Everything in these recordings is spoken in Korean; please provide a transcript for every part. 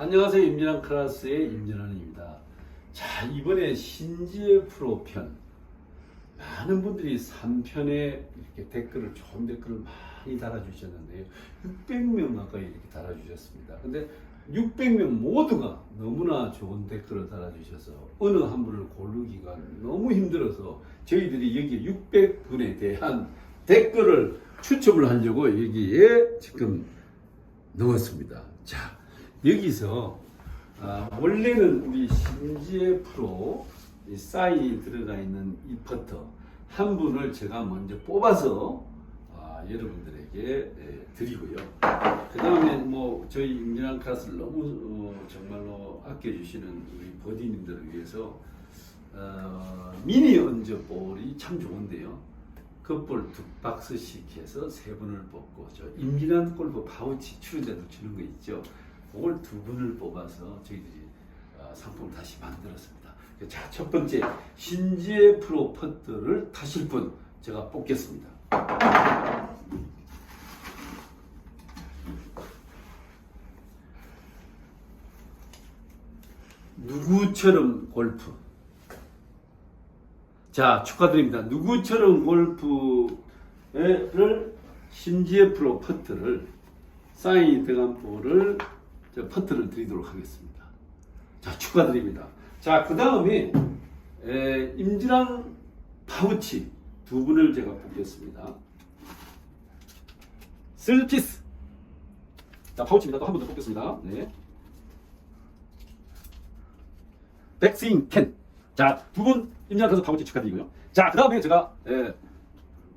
안녕하세요. 임진환 클라스의 임진환입니다. 자, 이번에 신지의 프로 편. 많은 분들이 3편에 이렇게 댓글을, 좋은 댓글을 많이 달아주셨는데요. 600명 가까이 이렇게 달아주셨습니다. 근데 600명 모두가 너무나 좋은 댓글을 달아주셔서 어느 한 분을 고르기가 너무 힘들어서 저희들이 여기 600분에 대한 댓글을 추첨을 하려고 여기에 지금 넣었습니다. 자, 여기서 아, 원래는 우리 신지의 프로 이 사인이 들어가 있는 이 퍼터 한 분을 제가 먼저 뽑아서 아, 여러분들에게 예, 드리고요. 그 다음에 뭐 저희 임진환 카스를 너무 어, 정말로 아껴주시는 우리 버디님들을 위해서 어, 미니 언저볼이 참 좋은데요. 컵볼 두 박스씩 해서 세 분을 뽑고 저 임진환 골프 파우치 추리대도 주는 거 있죠. 그걸 두 분을 뽑아서 저희들이 어, 상품을 다시 만들었습니다. 자, 첫 번째 신지의 프로 퍼트를 타실 분 제가 뽑겠습니다. 누구처럼 골프. 자, 축하드립니다. 누구처럼 골프를 신지의 프로 퍼트를 사인이 들어간 볼을 저 퍼트를 드리도록 하겠습니다. 자, 축하드립니다. 자, 그 다음에 임진환 파우치 두 분을 제가 뽑겠습니다. 슬피스. 자, 파우치입니다. 또 한 번 더 뽑겠습니다. 네. 백스윙 캔. 자, 두 분 임진환 선수 파우치 축하드리고요. 자, 그 다음에 제가 에,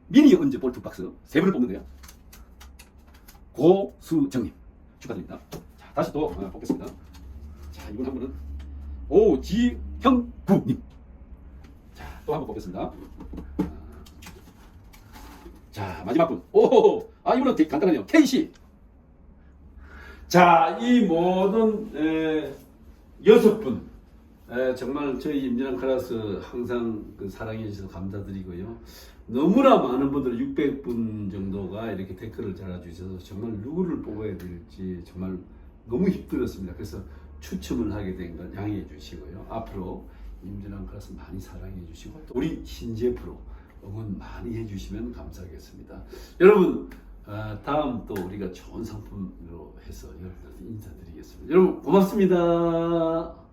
미니 언제 볼트 박스 세 분을 뽑는데요. 고수정님 축하드립니다. 자, 다시 또 어, 뽑겠습니다. 자, 이분 한 분은 오지형구님. 자, 또 한 번 뽑겠습니다. 아, 자, 마지막 분. 오, 아 이분은 되게 간단하네요. K씨. 자, 이 모든 에, 여섯 분. 에, 정말 저희 임진환 클래스 항상 그 사랑해 주셔서 감사드리고요. 너무나 많은 분들 600분 정도가 이렇게 댓글을 달아주셔서 정말 누구를 뽑아야 될지 정말 너무 힘들었습니다. 그래서 추첨을 하게 된 건 양해해 주시고요. 앞으로 임진환 클래스 많이 사랑해 주시고 또 우리 신재 프로 응원 많이 해 주시면 감사하겠습니다. 여러분 아, 다음 또 우리가 좋은 상품으로 해서 여러분들한테 인사드리겠습니다. 여러분 고맙습니다.